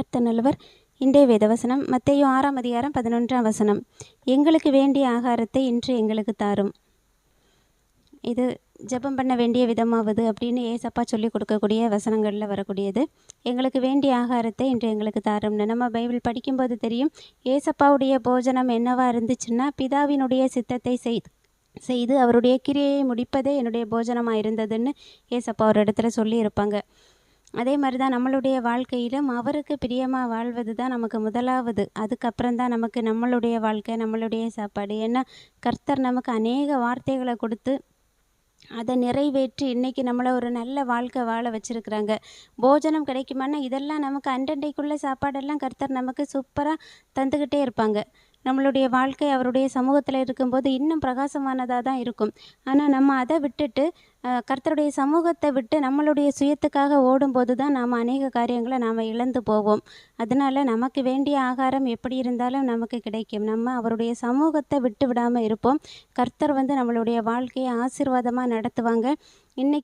கர்த்தர் இன்றைய வேதவசனம் மத்தையும் ஆறாம் அதிகாரம் பதினொன்றாம் வசனம். எங்களுக்கு வேண்டிய ஆகாரத்தை இன்று எங்களுக்கு தாரும். இது ஜெபம் பண்ண வேண்டிய விதமாவது அப்படின்னு ஏசப்பா சொல்லி கொடுக்கக்கூடிய வசனங்களில் வரக்கூடியது. எங்களுக்கு வேண்டிய ஆகாரத்தை இன்று எங்களுக்கு தாரும்னு. நம்ம பைபிள் படிக்கும்போது தெரியும் ஏசப்பாவுடைய போஜனம் என்னவாக இருந்துச்சுன்னா பிதாவினுடைய சித்தத்தை செய் செய்து அவருடைய கிரியையை முடிப்பதே என்னுடைய போஜனமாக இருந்ததுன்னு ஏசப்பா ஒரு இடத்துல சொல்லியிருப்பாங்க. அதே மாதிரி தான் நம்மளுடைய வாழ்க்கையிலும் அவருக்கு பிரியமாக வாழ்வது தான் நமக்கு முதலாவது. அதுக்கப்புறம் தான் நமக்கு நம்மளுடைய வாழ்க்கை நம்மளுடைய சாப்பாடு. ஏன்னா கர்த்தர் நமக்கு அநேக வார்த்தைகளை கொடுத்து அதை நிறைவேற்றி இன்றைக்கி நம்மளை ஒரு நல்ல வாழ்க்கை வாழ வச்சுருக்குறாங்க. போஜனம் கிடைக்குமானா இதெல்லாம் நமக்கு அண்டண்டைக்குள்ளே சாப்பாடெல்லாம் கர்த்தர் நமக்கு சூப்பராக தந்துக்கிட்டே இருப்பாங்க. நம்மளுடைய வாழ்க்கை அவருடைய சமூகத்தில் இருக்கும்போது இன்னும் பிரகாசமானதாக தான் இருக்கும். ஆனால் நம்ம அதை விட்டுட்டு கர்த்தருடைய சமூகத்தை விட்டு நம்மளுடைய சுயத்துக்காக ஓடும்போது தான் நாம் அநேக காரியங்களை நாம் இழந்து போவோம். அதனால் நமக்கு வேண்டிய ஆகாரம் எப்படி இருந்தாலும் நமக்கு கிடைக்கும். நம்ம அவருடைய சமூகத்தை விட்டு விடாமல் இருப்போம். கர்த்தர் வந்து நம்மளுடைய வாழ்க்கையை ஆசீர்வாதமாக நடத்துவாங்க. இன்றைக்கி